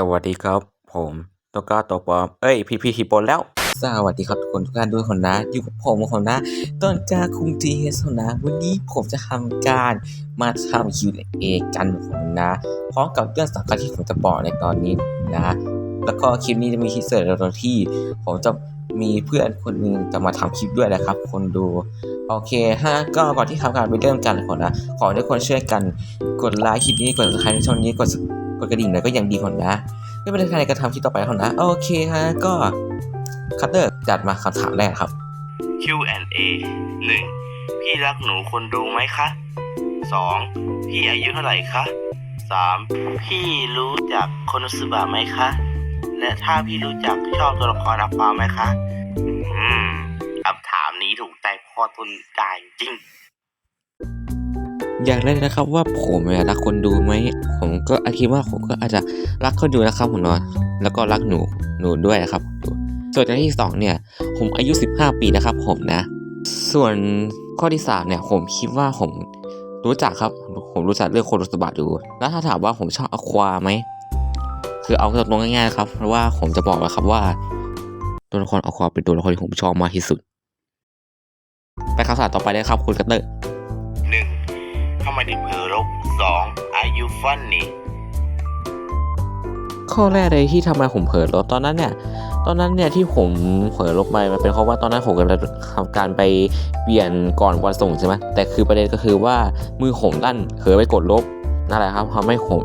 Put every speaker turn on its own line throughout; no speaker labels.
สวัสดีครับ ผมตัวก้าตัวปลอม เอ้ย พี่พี่ฮิปโปแล้ว สวัสดีครับทุกคนทุกท่านด้วยคนนะ อยู่กับผมคนนะ ต้นกาคุงจีเฮสนะ วันนี้ผมจะทำการมาทำ Q&A กันผมนะพร้อมกับเรื่องสำคัญที่ผมจะบอกในตอนนี้นะ แล้วก็คลิปนี้จะมีทีเซอร์ในตอนที่ ผมจะมีเพื่อนคนหนึงจะมาทำคลิปด้วยนะครับ คนดูโอเคฮะก็ก่อนที่ทำการไปเริ่มกันก่อนนะ ขอให้ทุกคนช่วยกันกดไลค์คลิปนี้กด subscribe ในช่องนี้กด กดกระดิ่งหน่อยก็ยังดีก่อนนะไม่เป็นไรในการทำคลิปต่อไปก่อนนะ โอเคฮะก็คัตเตอร์จัดมาคำถามแรกครับ
Q&A 1. พี่รักหนูคนดูไหมคะ 2. พี่อายุเท่าไหร่คะ 3. พี่รู้จักโคโนสึบะไหมคะ และถ้าพี่รู้จักชอบตัวละครอัปปาไหมคะ อืมคำถามนี้ถูกใจพ่อต้นกายจริง
อย่างแรกนะครับว่าผมรักคนดูไหมผมก็คิดว่าผมก็อาจจะรักคนดูนะครับผมเนาะแล้วก็รักหนูหนูด้วยนะครับส่วนอันที่สองเนี่ยผมอายุ 15 ปีนะครับ ผมนะ ส่วนข้อที่สามเนี่ยผมคิดว่าผมรู้จักครับ ผมรู้จักเรื่องโคโรสบะดูแล้วถ้าถามว่าผมชอบอควาไหมคือเอาตรงๆง่ายๆนะครับเพราะว่าผมจะบอกแล้วครับว่าตัวละครอควาเป็นตัวละครที่ผมชอบมากที่สุดไปคำถามต่อไปเลยครับคุณกัตเตอร์
1. ทำไมถึงเผลอลบ 2. Are you funny
ข้อแรกเลยที่ทำไมผมเผลอลบตอนนั้นเนี่ย ตอนนั้นเนี่ยที่ผมเผลอลบไปมันเป็นเพราะว่าตอนนั้นผมกำลังทำการไปเปลี่ยนก่อนวันส่งใช่ไหมแต่คือประเด็นก็คือว่ามือผมด้านเผลอไปกดลบนั่นแหละครับทำให้ผม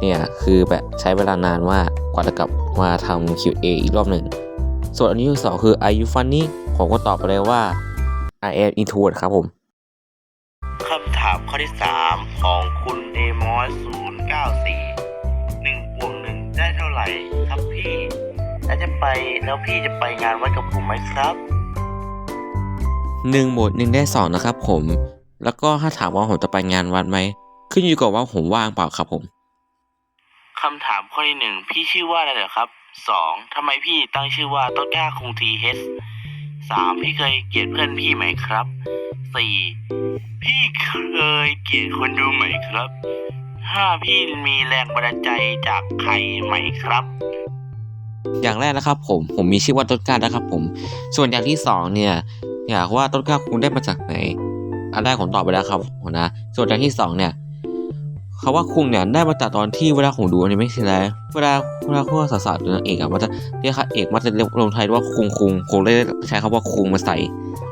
เนี่ยคือแบบใช้เวลานานมากว่าจะกลับมาทำ QA อีกรอบหนึ่ง ส่วนอันที่สองคือ Are you funny ผมก็ตอบไปเลยว่า I am introvert ครับผมำ
ถามข้อที่ 3 ของคุณเดมอส094 1บวก1ได้เท่าไหร่ครับพี่ แล้วจะไปแล้วพี่จะไปงานวัดกับผมไหมครับ
หนึ่งบวกหนึ่งได้สองนะครับผม แล้วก็ถ้าถามว่าผมจะไปงานวัดไหม ขึ้นอยู่กับว่าผมว่างเปล่าครับผม
คำถามข้อที่หนึ่งพี่ชื่อว่าอะไรเหรอครับสองทำไมพี่ตั้งชื่อว่าต้นกล้าคงทีเฮส สามพี่เคยเกลียดเพื่อนพี่ไหมครับสี่พี่เคยเกลียดคนดูไหมครับห้าพี่มีแรงบันดาลใจจากใครไหมครับ
อย่างแรกนะครับผมผมมีชื่อว่าต้นกล้านะครับผม ส่วนอย่างที่สองเนี่ย อยากว่าต้นกล้าคุณได้มาจากไหน อันแรกผมตอบไปแล้วครับผมนะ ส่วนอย่างที่สองเนี่ย เขาว่าคุงเนี่ยได้มาจากตอนที่เวลาผมดูอนิเมะทีไรเวลาเวลาพวกศาสตร์หรือนางเอกอะมันจะเรียกเอกมันจะเรียกลงไทยว่าคุงคุงผมเลยใช้คำว่าคุงมาใส่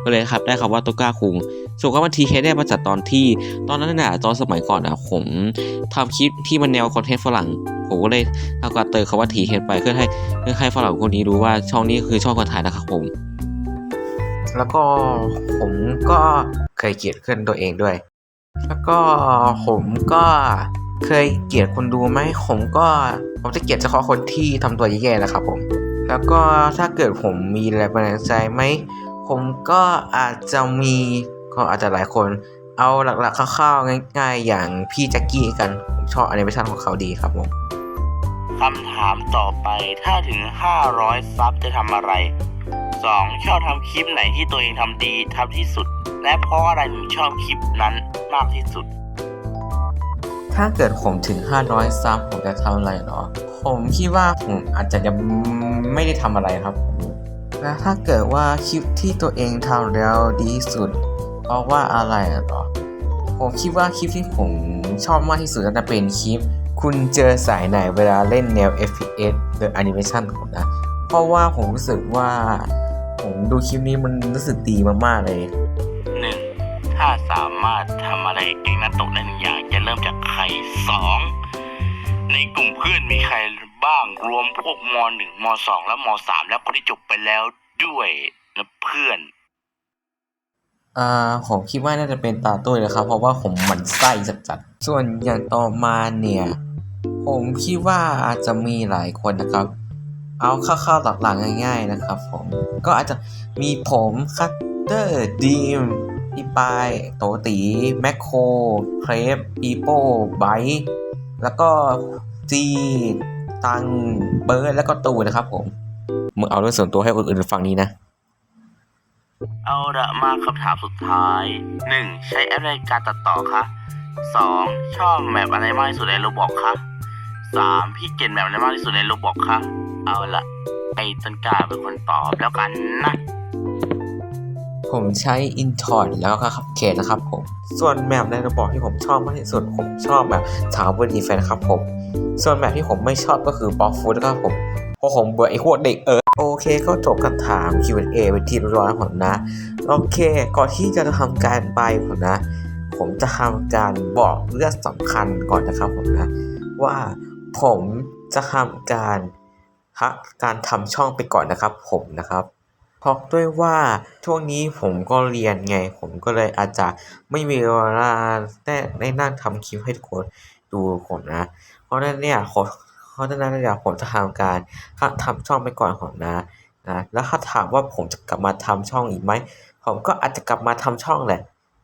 ก็เลยครับได้คำว่าต้นกล้าคุงส่วนคำว่าทีเคได้มาจากตอนที่ ตอนนั้นน่ะตอนสมัยก่อนอะผมทำคลิปที่มันแนวคอนเทนต์ฝรั่งผมก็เลยเอาการเติมคำว่าทีเคไปเพื่อให้เพื่อให้ฝรั่งคนนี้รู้ว่าช่องนี้คือช่องคนไทยนะครับผม แล้วก็ผมก็เคยเกลียดเพื่อนตัวเองด้วย แล้วก็ผมก็เคยเกลียดคนดูไหมผมก็ผมจะเกลียดเฉพาะคนที่ทำตัวแย่ๆนะครับผม แล้วก็ถ้าเกิดผมมีแรงบันดาลใจไหมผมก็อาจจะมีก็อาจจะหลายคน เอาหลักๆคร่าวๆง่ายๆ อย่างพี่แจ็คกี้กันผมชอบอนิเมชันของเขาดีครับผม
คำถามต่อไปถ้าถึง 500 ซับจะทำอะไร 2. ชอบทำคลิปไหนที่ตัวเองทำดีทำที่สุด และเพราะอะไรถึงชอบคลิปนั้นมากที่สุด
ถ้าเกิดผมถึง 500ซับผมจะทำอะไรเหรอ ผมคิดว่าผมอาจจะยังไม่ได้ทำอะไรครับแล้วถ้าเกิดว่าคลิปที่ตัวเองทำแล้วดีที่สุด เพราะว่าอะไรเหรอ ผมคิดว่าคลิปที่ผมชอบมากที่สุดน่าจะเป็นคลิป คุณเจอสายไหนเวลาเล่นแนว FPS หรือ Animation ผมนะ เพราะว่าผมรู้สึกว่า ผมดูคลิปนี้มันรู้สึกดีมากๆเลย
1. ถ้าสามารถทำอะไรเก่งนัตโตะได้หนึ่งอย่างจะเริ่มจากใคร 2. ในกลุ่มเพื่อนมีใครบ้างรวมพวกม .1 ม .2 และม .3 และคนที่จบไปแล้วด้วยนะเพื่อน
อ่าผมคิดว่าน่าจะเป็นตาตุ้ยนะครับ เพราะว่าผมหมันไส้จัดๆส่วนอย่างต่อมาเนี่ย ผมคิดว่าอาจจะมีหลายคนนะครับ เอาคร่าวๆหลักๆง่าย ๆนะครับผมก็อาจจะมีผมคัตเตอร์ดีมอีปายโตตีแมคโครเครปปีโป้ไบท์แล้วก็จีตังเบิร์ดแล้วก็ตูนะครับผมมึงเอาเรื่องส่วนตัวให้คนอื่นฟังนี้นะ
เอาละมาคำถามสุดท้าย 1. ใช้แอปในการตัดต่อคะ 2. ชอบแบบอะไรมากที่สุดในโรบอกคะ สามพี่เก่งแบบไหนมากที่สุดในโลบอกคะเอาละไอ้ต้นกล้าเป็นคนตอบแล้วกันนะ
ผมใช้ Intort แล้วก็คับเคนะครับผม ส่วนแมปในระบบที่ผมชอบมากที่สุดผมชอบแบบถาวเบอร์ดีแฟนครับผม ส่วนแมปที่ผมไม่ชอบก็คือบอฟฟูดครับผมเพราะผมเบื่อไอ้พวกเด็กเออโอเคก็จบคำถาม Q&A ไปที่เรียบร้อยแล้วผมนะ โอเค ก่อนที่จะทำการไปผมนะ ผมจะทำการบอกเรื่องสำคัญก่อนนะครับผมนะ ว่า ผมจะทำการพักการทำช่องไปก่อนนะครับ ผมนะครับเพราะด้วยว่าช่วงนี้ผมก็เรียนไง ผมก็เลยอาจจะไม่มีเวลาได้ได้นั่งทำคลิปให้ทุกคนดูผมนะ เพราะนั้นเนี่ยขอเพราะฉะนั้นเนี่ยผมจะทำการทำช่องไปก่อนผมนะนะแล้วถ้าถามว่าผมจะกลับมาทำช่องอีกไหมผมก็อาจจะกลับมาทำช่องแหละ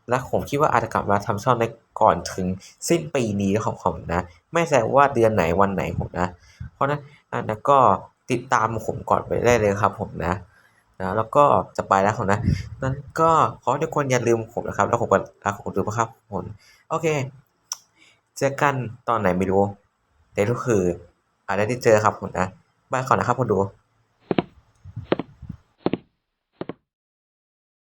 และผมคิดว่าอาจจะกลับมาทำช่องใน ก่อนถึงสิ้นปีนี้ของผมนะ ไม่แน่ว่าเดือนไหนวันไหนผมนะ เพราะฉะนั้นอันนั้นก็ติดตามผมก่อนไปได้เลยครับผมนะนะแล้วก็จะไปแล้วผมนะนั้นก็ขอทุกคนอย่าลืมผมนะครับ แล้วผมก็รักของคุณทุกครับผมโอเค เจอกันตอนไหนไม่รู้แต่ก็คืออาจจะได้เจอครับผมนะบายก่อนนะครับคุณดู